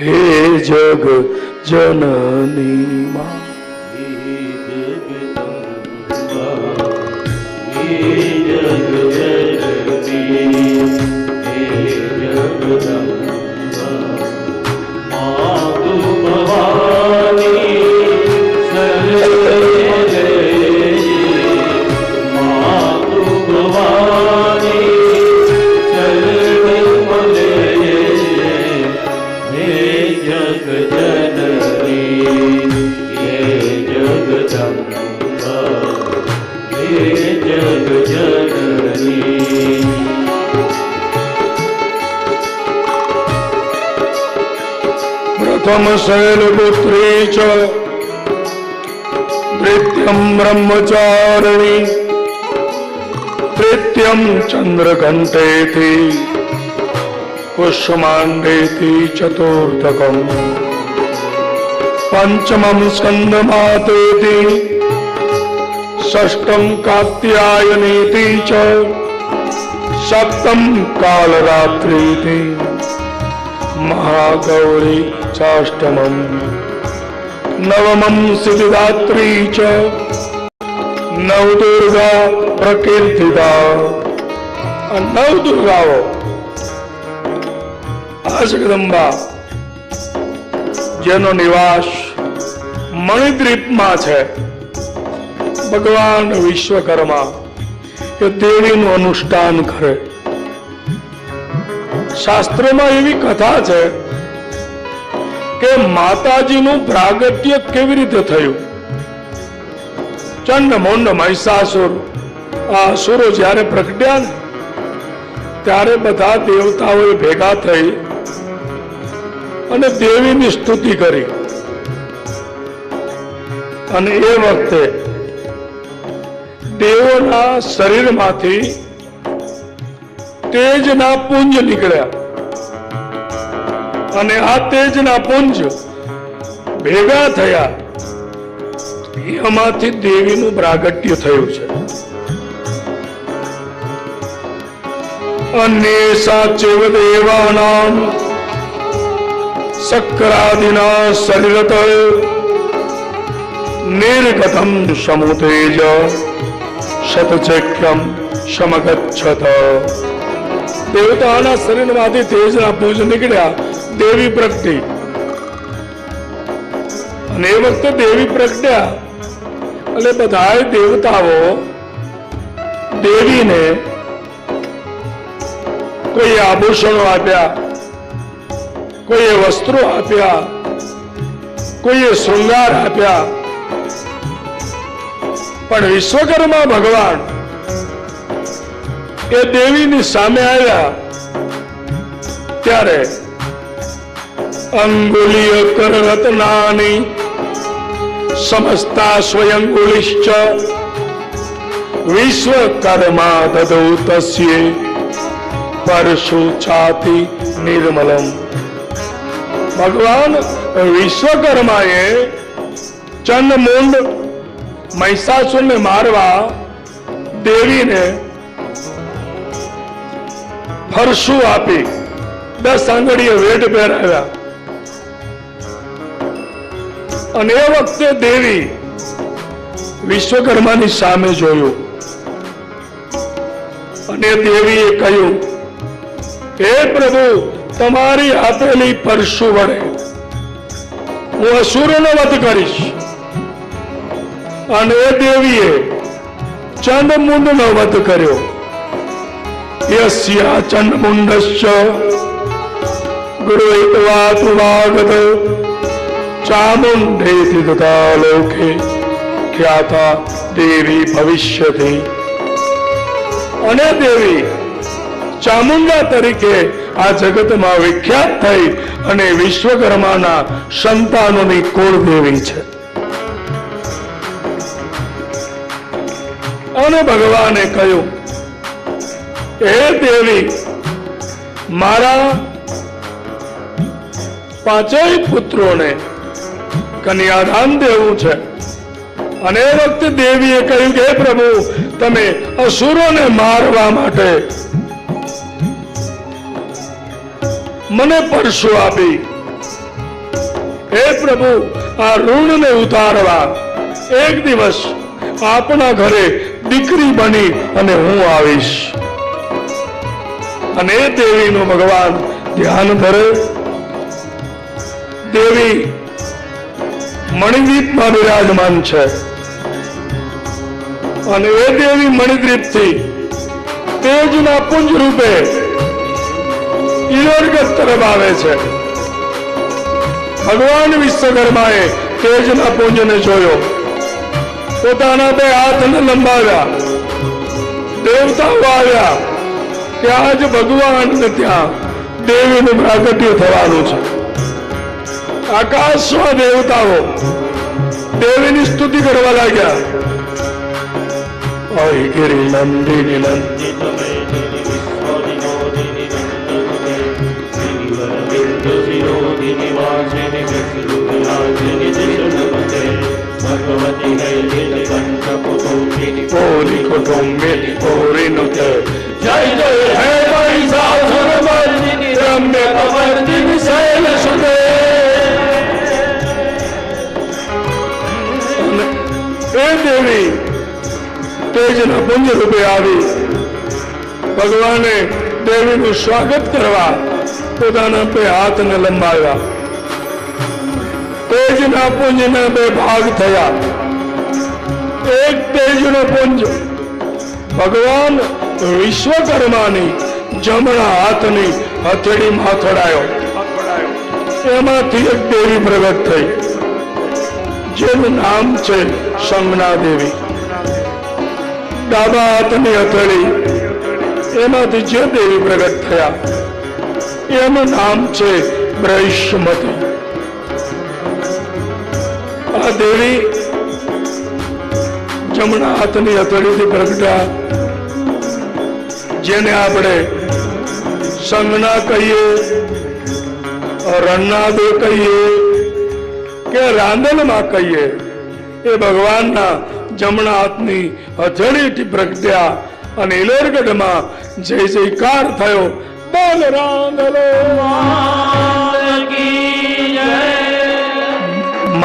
हे जग जननी माँ हे जग जननी हे जग जननी પ્રથમ શૈલપુત્રી ચ દ્વિતીયમ બ્રહ્મચારિણી તૃત્યમ ચંદ્રઘંટેથી પુષ્યમાંડેથી ચતુર્થકમ પંચમમ સ્કંદમાતેથી ષષ્ટમ કાત્યાયનેતિ च સપ્તમ કાલરાત્રિથી મહાગૌરી ચાષ્ટમમ નવમમ સિદ્ધિદાત્રી ચ નવદુર્ગા પ્રકીર્તિતા નવ દુર્ગાઓ આ જેનો નિવાસ મણિદ્વીપમાં છે. ભગવાન વિશ્વકર્મા એ દેવીનું અનુષ્ઠાન કરે. શાસ્ત્રમાં એવી કથા છે કે માતાજીનું પ્રાગટ્ય કેવી રીતે થયું? ચંડ મોંડ મહિષાસુર. આ અસુરો જ્યારે પ્રગટ્યા ત્યારે બધા દેવતાઓએ ભેગા થઈ અને દેવીની સ્તુતિ કરી. અને એ વખતે દેવોના શરીરમાંથી તેજના પુંજ નીકળ્યા. અને આ તેજના પુંજ ભેગા થયા. એમાંથી દેવીનું પ્રાગટ્ય થયું છે. અને સાચેવ દેવાનામ સક્રાદિના શરીરત નિર્ગતમ સમુતેજ શતચક્રમ સમગચ્છત દેવતાના શરીરમાંથી તેજના પૂજ નીકળ્યા. દેવી પ્રગટી. અને એ વખતે દેવી પ્રગટ્યા. એટલે બધા દેવતાઓ દેવીને કોઈ આભૂષણો આપ્યા કોઈએ વસ્ત્રો આપ્યા કોઈએ શૃંગાર આપ્યા. પણ વિશ્વકર્મા ભગવાન એ દેવીની સામે આવ્યા ત્યારે અંગુલીય કરરત્નાની સમસ્તા સ્વયંગુલિશ્ચ વિશ્વકર્મા દદૌ તસ્યે પરશુ છાતિ નિર્મલમ ભગવાન વિશ્વકર્માએ ચંદમુંડ મહિષાસુરને મારવા દેવીને ફરશું આપી દસ આંગળીએ વેટ પહેરાવ્યા અને એ વખતે દેવી વિશ્વકર્માની સામે જોયું. અને દેવીએ કહ્યું, હે પ્રભુ, તમારી આપેલી પરશુ વડે હું અસુરનો વધ કરીશ. અને એ દેવીએ ચંદમુંડનો વધ કર્યો. યસ્યા એક વાત તુવાગત ચામુંડેતિ તથા લોકે ખ્યાતા દેવી ભવિષ્યતિ અને દેવી ચામુંડા તરીકે આ જગતમાં વિખ્યાત થઈ અને વિશ્વકર્માના સંતાનોની કુળ દેવી છે અને ભગવાને કહ્યું હે દેવી મારા પાંચેય પુત્રોને કન્યાદાન દેવું છે. અને એ વખતે દેવીએ કહ્યું કે પ્રભુ, તમે અસુરોને મારવા માટે મને પરશુ આપી. હે પ્રભુ, આ ઋણને ઉતારવા એક દિવસ આપણા ઘરે દીકરી બની અને હું આવીશ. અને એ દેવીનું ભગવાન ધ્યાન ધરે. દેવી મણિદ્વીપમાં બિરાજમાન છે. અને એ દેવી મણિદ્વીપથી તેજના પુંજ રૂપે ઈરોડગત તરફ આવે છે. ભગવાન વિશ્વકર્માએ તેજના પુંજને જોયો. પોતાના બે હાથને લંબાવ્યા. દેવતાઓ આવ્યા ત્યાં જ ભગવાન ત્યાં દેવીનું પ્રાગટ્ય થવાનું છે. આકાશમાં દેવતાઓ. દેવીની સ્તુતિ કરવા લાગ્યા. ગિરી નંદ ભગવતી ગૌરી કુટુંબિની ગૌરી નુત દેવી. તેજના પુંજ રૂપે આવી. ભગવાને દેવીનું સ્વાગત કરવા પોતાના બે હાથને લંબાવ્યા. તેજના પુંજના બે ભાગ થયા. એક તેજનો પુંજ ભગવાન વિશ્વકર્માની જમણા હાથની હથેળીમાં અથડાયો એમાંથી એક દેવી પ્રગટ થઈ. જેનું નામ છે સંજ્ઞા દેવી ડાબા હાથની હથેળી, એમાંથી જે દેવી પ્રગટ થયા, એનું નામ છે બ્રહ્મતી આ દેવી જમણા હાથની હથેળીથી પ્રગટ્યા. જેને આપણે સંજ્ઞા કહીએ રણનાદે કહીએ કે રાંદલમાં કહીએ. એ ભગવાનના જમણા હાથની હથેળીથી પ્રગટ્યા અને ઇલોરગઢમાં જય જયકાર થયો. બોલ રાંદલો